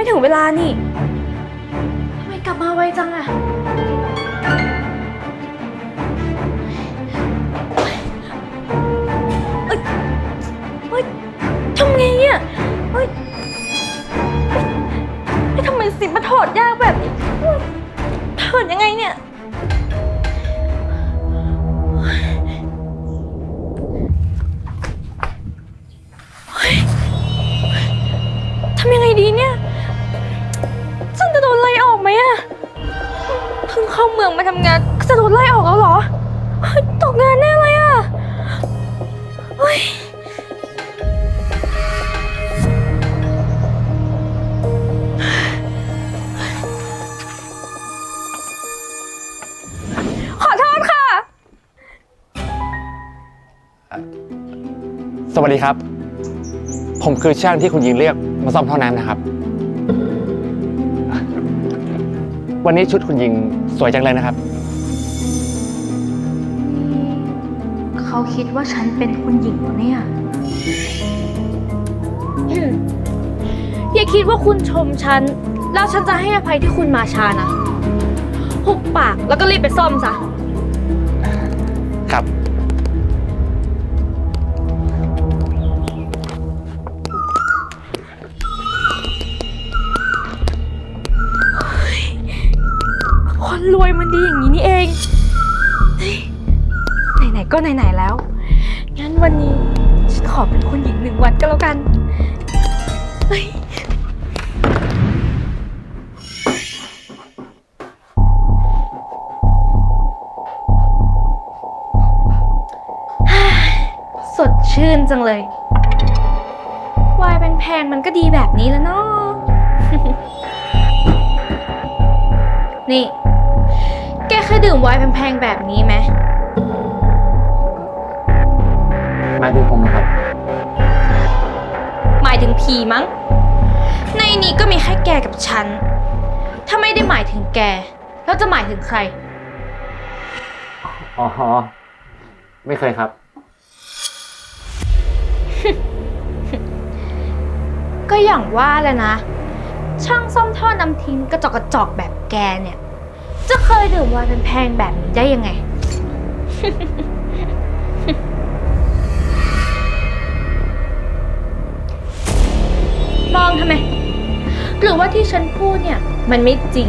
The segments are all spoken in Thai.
ไม่ถึงเวลานี่ทำไมกลับมาไวจังอะเอ้ยเฮ้ยทำไงเนี่ยเฮ้ยเฮ้ยเฮ้ยทำไมสิมาถอดยากแบบนี้เฮ้ยถอดยังไงเนี่ย มาทำงานก็จะโดนไล่ออกแล้วเหรอเฮ้ยตกงานแน่เลยอะเฮ้ยขอโทษค่ะ สวัสดีครับ ผมคือช่างที่คุณยิงเรียกมาซ่อมท่อน้ำนะครับ วันนี้ชุดคุณยิง สวยจังเลยนะครับ เขาคิดว่าฉันเป็นคุณหญิงเหรอเนี่ยอืมอย่าคิดว่าคุณชมฉัน แล้วฉันจะให้อภัยที่คุณมาช้านะหุบปากแล้วก็รีบไปซ่อมซะ ครับ ก็ไหนๆแล้ว งั้นวันนี้ฉันขอเป็นคุณหญิงหนึ่งวันก็แล้วกันเฮ้ยสดชื่นจังเลย วายเป็นแพงๆมันก็ดีแบบนี้แล้วเนาะ นี่ แกเคยดื่มไวน์แพงๆแบบนี้ไหม มาถึงผมนะครับ หมายถึงผีมั้ง ในนี้ก็มีแค่แกกับฉัน ถ้าไม่ได้หมายถึงแก แล้วจะหมายถึงใคร อ๋อ ไม่เคยครับ ก็อย่างว่าแหละนะ ช่างซ่อมท่อน้ำทิ้งกระจอกกระจอกแบบแกเนี่ย จะเคยดื่มไวน์แพงๆแบบนี้ได้ยังไง มองทำไม หรือว่าที่ฉันพูดเนี่ย มันไม่จริง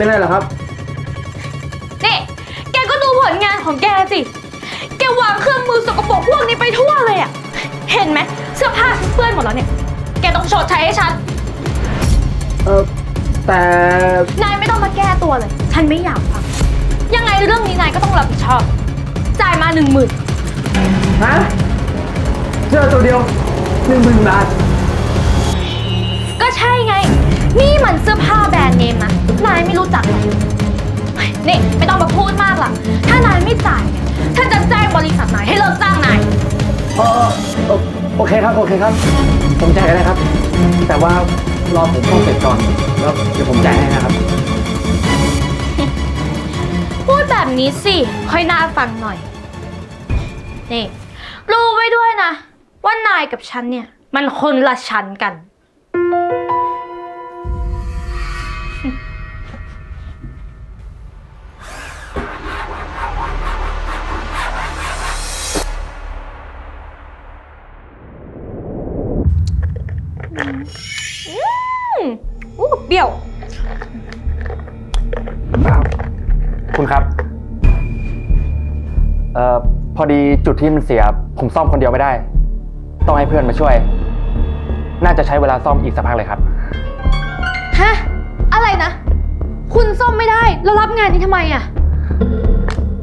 เป็นไรเหรอครับ นี่ แกก็ดูผลงานของแกสิ แกวางเครื่องมือสกปรกพวกนี้ไปทั่วเลยอะเห็นไหมเสื้อผ้าฉันเปื้อนหมดแล้วเนี่ย แกต้องชดใช้ให้ฉัน เออแต่ นายไม่ต้องมาแก้ตัวเลย ฉันไม่อยากฟัง ยังไงเรื่องนี้นายก็ต้องรับผิดชอบ จ่ายมาหนึ่งหมื่นฮะเสื้อตัวเดียวหนึ่งหมื่นบาท ก็ใช่ไง นี่มันเสื้อผ้าแบรนด์เนมนะ นายไม่รู้จักหรอกเฮ้ยนี่ไม่ต้องมาพูดมากหรอกถ้านายไม่จ่ายเนี่ยฉันจะแจ้งบริษัทนายให้เลิกจ้างนาย เออเออโอเคครับ โอเคครับ ผมจ่ายก็ได้ครับ แต่ว่ารอผมเข้าเสร็จก่อน แล้วเดี๋ยวผมจ่ายให้นะครับ พูดแบบนี้สิ ค่อยน่าฟังหน่อย นี่ รู้ไว้ด้วยนะ ว่านายกับฉันเนี่ย มันคนละชั้นกัน เอ่อพอดีจุดที่มันเสีย ผมซ่อมคนเดียวไม่ได้ ต้องให้เพื่อนมาช่วย น่าจะใช้เวลาซ่อมอีกสักพักเลยครับ ฮะ อะไรนะ คุณซ่อมไม่ได้ แล้วรับงานนี้ทำไมอะ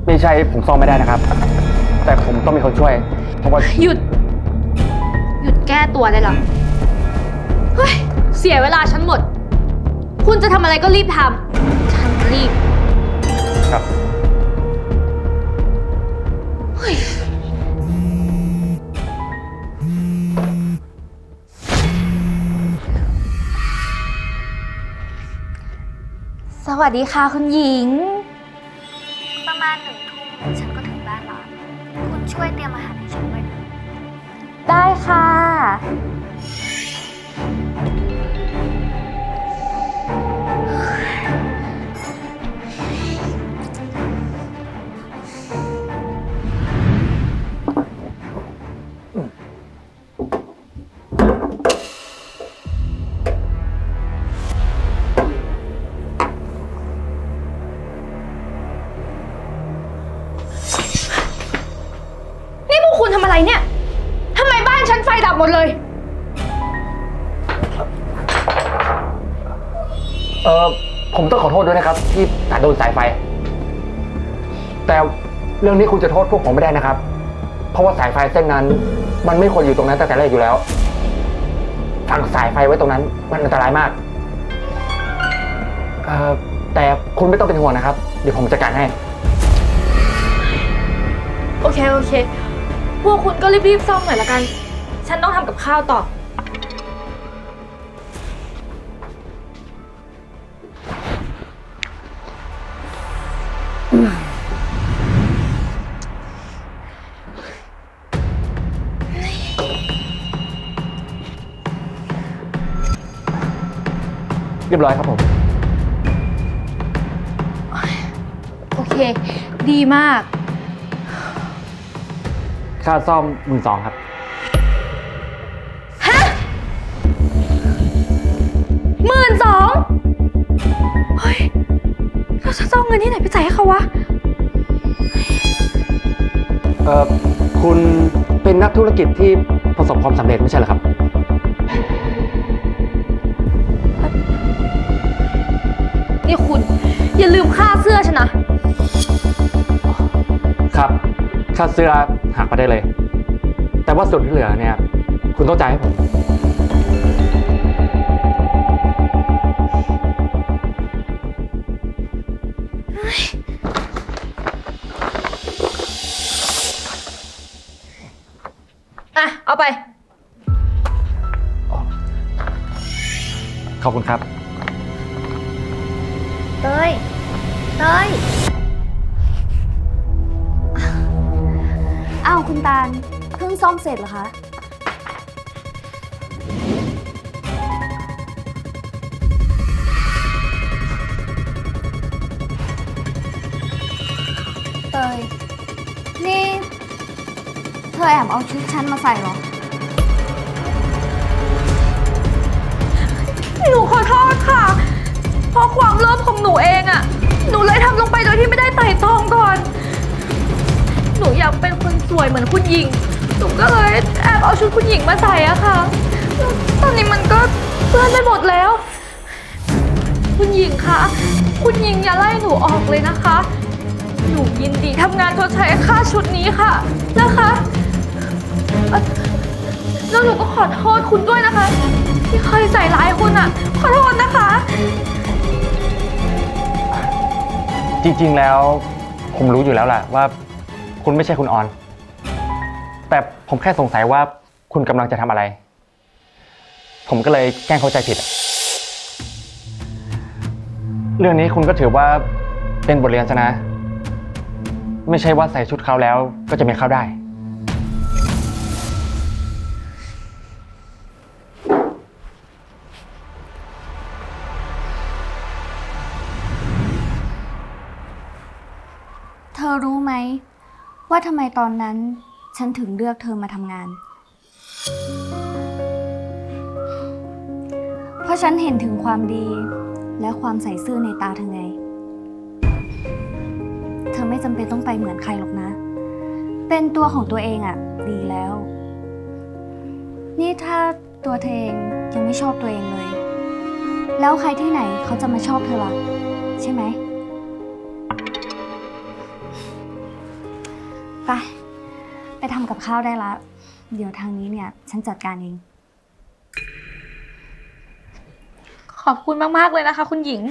ไม่ใช่ผมซ่อมไม่ได้นะครับ แต่ผมต้องมีคนช่วย เพราะว่าหยุด หยุดแก้ตัวได้แล้วเฮ้ย เสียเวลาฉันหมด คุณจะทำอะไรก็รีบทำฉันรีบ ครับเฮ้ย สวัสดีค่ะคุณหญิง ประมาณหนึ่งทุ่มฉันก็ถึงบ้านแล้ว คุณช่วยเตรียมอาหารให้ฉันด้วยนะ ได้ค่ะ แต่เรื่องนี้คุณจะโทษพวกผมไม่ได้นะครับ เพราะว่าสายไฟเส้นนั้น มันไม่ควรอยู่ตรงนั้นตั้งแต่แรกอยู่แล้วฝังสายไฟไว้ตรงนั้น มันอันตรายมากเออแต่คุณไม่ต้องเป็นห่วงนะครับ เดี๋ยวผมจัดการให้ โอเค โอเค พวกคุณก็รีบๆซ่อมหน่อยละกัน ฉันต้องทำกับข้าวต่อ เรียบร้อยครับผม โอเค ดีมาก ค่าซ่อมหมื่นสองครับ ฮะหมื่นสองเฮ้ยเราจะเอาเงินที่ไหนไปจ่ายให้เขาวะ เออคุณเป็นนักธุรกิจที่ประสบความสำเร็จไม่ใช่เหรอครับ อย่าลืมค่าเสื้อฉันนะ ครับค่าเสื้อหักไปได้เลย แต่ว่าส่วนที่เหลือเนี่ย คุณต้องจ่ายให้ผม อะ เอาไป ขอบคุณครับ เต้ยเตยอ้าวคุณตาลเพิ่งซ่อมเสร็จเหรอคะ เตย นี่ เธอแอบเอาชุดฉันมาใส่เหรอ หนูขอโทษ ราะความโลภของหนูเองอะหนูเลยทำลงไปโดยที่ไม่ได้ไต่ตรองก่อน หนูอยากเป็นคนสวยเหมือนคุณหญิง หนูก็เลยแอบเอาชุดคุณหญิงมาใส่อะค่ะ ตอนนี้มันก็เปื้อนไปหมดแล้ว คุณหญิงคะ คุณหญิงอย่าไล่หนูออกเลยนะคะ หนูยินดีทำงานชดใช้ค่าชุดนี้ค่ะ นะคะเอ่อแล้วหนูก็ขอโทษคุณด้วยนะคะ ที่เคยใส่ร้ายคุณอะขอโทษนะคะ จริง ๆ แล้วผมรู้อยู่แล้วแหละว่า คุณไม่ใช่คุณออน แต่ผมแค่สงสัยว่าคุณกำลังจะทำอะไร ผมก็เลยแกล้งเข้าใจผิดเรื่องนี้คุณก็ถือว่าเป็นบทเรียนซะนะ ไม่ใช่ว่าใส่ชุดเขาแล้วก็จะไม่เข้าได้ รู้ไหม ว่าทำไมตอนนั้นฉันถึงเลือกเธอมาทำงาน เพราะฉันเห็นถึงความดี และความใส่ซื่อในตาเธอไง เธอไม่จำเป็นต้องไปเหมือนใครหรอกนะ เป็นตัวของตัวเองอะดีแล้ว นี่ถ้าตัวเธอเองยังไม่ชอบตัวเองเลย แล้วใครที่ไหนเขาจะมาชอบเธอล่ะ ใช่ไหม ไป ไปทำกับข้าวได้ละ เดี๋ยวทางนี้เนี่ย ฉันจัดการเอง ขอบคุณมาก ๆ เลยนะคะ คุณหญิง